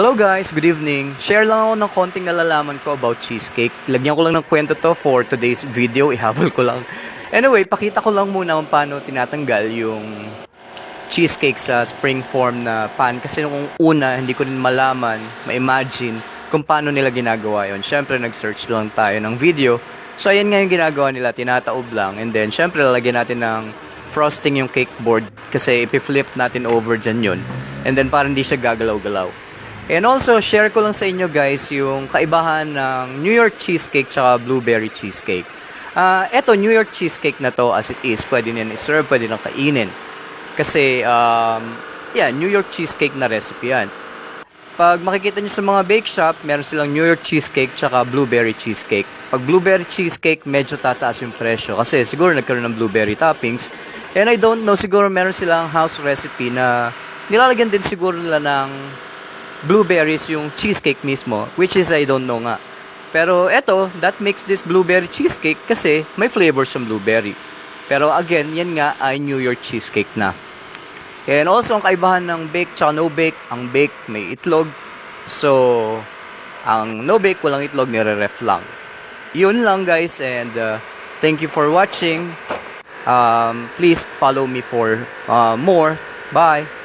Hello guys, good evening. Share lang ako ng konting nalalaman ko about cheesecake. Lagyan ko lang ng kwento to for today's video, ihabol ko lang. Anyway, pakita ko lang muna kung paano tinatanggal yung cheesecake sa spring form na pan. Kasi nung una, hindi ko rin malaman, ma-imagine kung paano nila ginagawa yon. Siyempre, nag-search lang tayo ng video. So, ayan nga yung ginagawa nila, tinataob lang. And then, siyempre, lalagyan natin ng frosting yung cake board kasi ipi-flip natin over dyan yun. And then, para hindi siya gagalaw-galaw. And also, share ko lang sa inyo guys yung kaibahan ng New York cheesecake tsaka blueberry cheesecake. Ah, eto, New York cheesecake na to as it is, pwede niyan i-serve, pwede nang kainin. Kasi, um, yeah, New York cheesecake na recipe yan. Pag makikita nyo sa mga bake shop, meron silang New York cheesecake tsaka blueberry cheesecake. Pag blueberry cheesecake, medyo tataas yung presyo kasi siguro nagkaroon ng blueberry toppings. And I don't know, siguro meron silang house recipe na nilalagyan din siguro nila ng blueberries yung cheesecake mismo, which is I don't know nga. Pero eto, that makes this blueberry cheesecake kasi may flavors ng blueberry. Pero again, yan nga ay New York cheesecake na. And also, ang kaibahan ng bake tsaka no bake, ang bake may itlog. So, ang no bake, walang itlog, nire-ref lang. Yun lang guys, and uh, thank you for watching. Um, please follow me for uh, more. Bye!